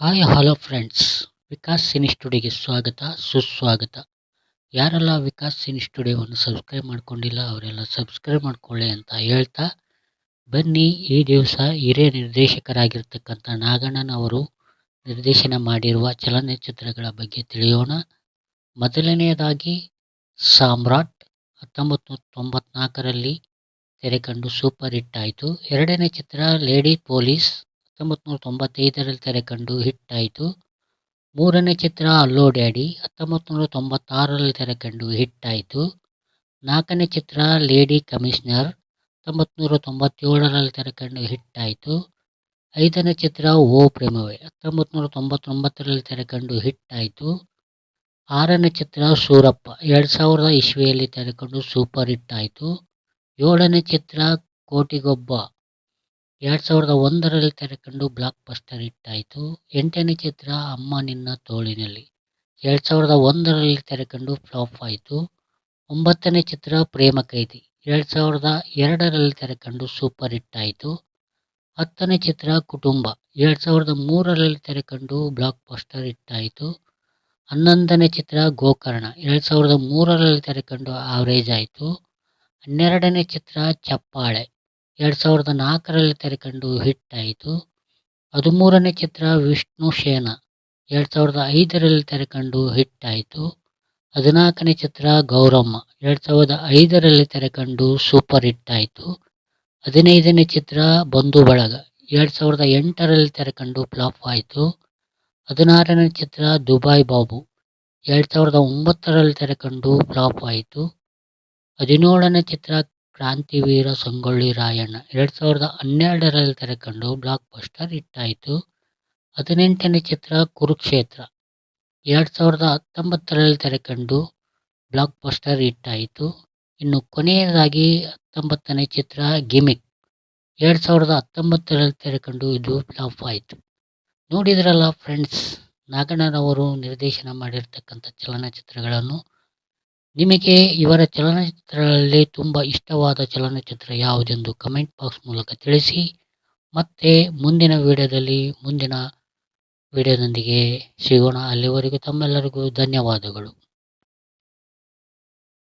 Hi, hello friends. Vikas cine ಸ್ಟುಡಿಯೋಗೆ ಸ್ವಾಗತ, ಸುಸ್ವಾಗತ. ಯಾರೆಲ್ಲ ವಿಕಾಸ್ ಸಿನಿ ಸ್ಟುಡಿಯೋವನ್ನು ಸಬ್ಸ್ಕ್ರೈಬ್ ಮಾಡ್ಕೊಂಡಿಲ್ಲ, ಅವರೆಲ್ಲ ಸಬ್ಸ್ಕ್ರೈಬ್ ಮಾಡ್ಕೊಳ್ಳಿ ಅಂತ ಹೇಳ್ತಾ ಬನ್ನಿ. ಈ ದಿವಸ ಹಿರಿಯ ನಿರ್ದೇಶಕರಾಗಿರ್ತಕ್ಕಂಥ ನಾಗಣ್ಣನವರು ನಿರ್ದೇಶನ ಮಾಡಿರುವ ಚಲನಚಿತ್ರಗಳ ಬಗ್ಗೆ ತಿಳಿಯೋಣ. ಮೊದಲನೆಯದಾಗಿ, ಸಾಮ್ರಾಟ್ ಹತ್ತೊಂಬತ್ತು ನೂರ ತೊಂಬತ್ನಾಲ್ಕರಲ್ಲಿ ತೆರೆಕಂಡು ಸೂಪರ್ ಹಿಟ್ ಆಯಿತು. ಎರಡನೇ ಚಿತ್ರ ಲೇಡಿ ಪೊಲೀಸ್ ಹತ್ತೊಂಬತ್ತು ನೂರ ತೊಂಬತ್ತೈದರಲ್ಲಿ ತೆರೆಕಂಡು ಹಿಟ್ ಆಯಿತು ಮೂರನೇ ಚಿತ್ರ ಅಲ್ಲೋ ಡ್ಯಾಡಿ ಹತ್ತೊಂಬತ್ತು ನೂರ ತೊಂಬತ್ತಾರರಲ್ಲಿ ತೆರೆಕಂಡು ಹಿಟ್ ಆಯಿತು ನಾಲ್ಕನೇ ಚಿತ್ರ ಲೇಡಿ ಕಮಿಷನರ್ ಹತ್ತೊಂಬತ್ತು ನೂರ ತೊಂಬತ್ತೇಳರಲ್ಲಿ ತೆರೆಕಂಡು ಹಿಟ್ ಆಯಿತು ಐದನೇ ಚಿತ್ರ ಓ ಪ್ರೇಮವೇ ಹತ್ತೊಂಬತ್ತು ನೂರ ತೊಂಬತ್ತೊಂಬತ್ತರಲ್ಲಿ ತೆರೆಕಂಡು ಹಿಟ್ ಆಯಿತು ಆರನೇ ಚಿತ್ರ ಸೂರಪ್ಪ ಎರಡು ಸಾವಿರದ ಇಸ್ವಿಯಲ್ಲಿ ತೆರೆಕೊಂಡು ಸೂಪರ್ ಹಿಟ್ ಆಯಿತು. ಏಳನೇ ಚಿತ್ರ ಕೋಟಿಗೊಬ್ಬ ಎರಡು ಸಾವಿರದ ಒಂದರಲ್ಲಿ ತೆರೆಕೊಂಡು ಬ್ಲಾಕ್ ಬಸ್ಟರ್ ಹಿಟ್ ಆಯಿತು ಎಂಟನೇ ಚಿತ್ರ ಅಮ್ಮ ನಿನ್ನ ತೋಳಿನಲ್ಲಿ. ಎರಡು ಸಾವಿರದ ಒಂದರಲ್ಲಿ ತೆರೆಕೊಂಡು ಫ್ಲಾಪ್ ಆಯಿತು. ಒಂಬತ್ತನೇ ಚಿತ್ರ ಪ್ರೇಮ ಕೈದಿ. ಎರಡು ಸಾವಿರದ ಎರಡರಲ್ಲಿ ತೆರೆಕೊಂಡು ಸೂಪರ್ ಹಿಟ್ ಆಯಿತು ಹತ್ತನೇ ಚಿತ್ರ ಕುಟುಂಬ. ಎರಡು ಸಾವಿರದ ಮೂರರಲ್ಲಿ ತೆರೆಕೊಂಡು ಬ್ಲಾಕ್ ಬಸ್ಟರ್ ಹಿಟ್ ಆಯಿತು ಹನ್ನೊಂದನೇ ಚಿತ್ರ ಗೋಕರ್ಣ. ಎರಡು ಸಾವಿರದ ಮೂರರಲ್ಲಿ ತೆರೆಕೊಂಡು ಆವರೇಜ್ ಆಯಿತು. ಹನ್ನೆರಡನೇ ಚಿತ್ರ ಚಪ್ಪಾಳೆ. ಎರಡು ಸಾವಿರದ ನಾಲ್ಕರಲ್ಲಿ ತೆರೆಕಂಡು ಹಿಟ್ ಆಯಿತು ಹದಿಮೂರನೇ ಚಿತ್ರ ವಿಷ್ಣು ಶೇನ ಎರಡು ಸಾವಿರದ ಐದರಲ್ಲಿ ತೆರೆಕಂಡು ಹಿಟ್ ಆಯಿತು ಹದಿನಾಲ್ಕನೇ ಚಿತ್ರ ಗೌರಮ್ಮ. ಎರಡು ಸಾವಿರದ ಐದರಲ್ಲಿ ತೆರೆಕಂಡು ಸೂಪರ್ ಹಿಟ್ ಆಯಿತು ಹದಿನೈದನೇ ಚಿತ್ರ ಬಂಧು ಬಳಗ. ಎರಡು ಸಾವಿರದ ಎಂಟರಲ್ಲಿ ತೆರೆಕಂಡು ಫ್ಲಾಪ್ ಆಯಿತು. ಹದಿನಾರನೇ ಚಿತ್ರ ದುಬಾಯ್ ಬಾಬು. ಎರಡು ಸಾವಿರದ ಒಂಬತ್ತರಲ್ಲಿ ತೆರೆಕಂಡು ಫ್ಲಾಪ್ ಆಯಿತು. ಹದಿನೇಳನೇ ಚಿತ್ರ ಕ್ರಾಂತಿವೀರ ಸಂಗೊಳ್ಳಿ ರಾಯಣ್ಣ ಎರಡು ಸಾವಿರದ ಹನ್ನೆರಡರಲ್ಲಿ ತೆರೆಕೊಂಡು ಬ್ಲಾಕ್ ಬಸ್ಟರ್ ಹಿಟ್ ಆಯಿತು ಹದಿನೆಂಟನೇ ಚಿತ್ರ ಕುರುಕ್ಷೇತ್ರ ಎರಡು ಸಾವಿರದ ಹತ್ತೊಂಬತ್ತರಲ್ಲಿ ತೆರೆಕೊಂಡು ಬ್ಲಾಕ್ ಬಸ್ಟರ್ ಹಿಟ್ ಆಯಿತು ಇನ್ನು ಕೊನೆಯದಾಗಿ ಹತ್ತೊಂಬತ್ತನೇ ಚಿತ್ರ ಗಿಮಿಕ್ ಎರಡು ಸಾವಿರದ ಹತ್ತೊಂಬತ್ತರಲ್ಲಿ ತೆರೆಕೊಂಡು ಇದು ಫ್ಲಾಪ್ ಆಯಿತು. ನೋಡಿದ್ರಲ್ಲ ಫ್ರೆಂಡ್ಸ್ ನಾಗಣ್ಣನವರು ನಿರ್ದೇಶನ ಮಾಡಿರ್ತಕ್ಕಂಥ ಚಲನಚಿತ್ರಗಳನ್ನು ನಿಮಗೆ ಇವರ ಚಲನಚಿತ್ರಗಳಲ್ಲಿ ತುಂಬ ಇಷ್ಟವಾದ ಚಲನಚಿತ್ರ ಯಾವುದೆಂದು ಕಮೆಂಟ್ ಬಾಕ್ಸ್ ಮೂಲಕ ತಿಳಿಸಿ. ಮತ್ತೆ ಮುಂದಿನ ವಿಡಿಯೋದಲ್ಲಿ ಮುಂದಿನ ವಿಡಿಯೋದೊಂದಿಗೆ ಸಿಗೋಣ. ಅಲ್ಲಿವರೆಗೂ ತಮ್ಮೆಲ್ಲರಿಗೂ ಧನ್ಯವಾದಗಳು.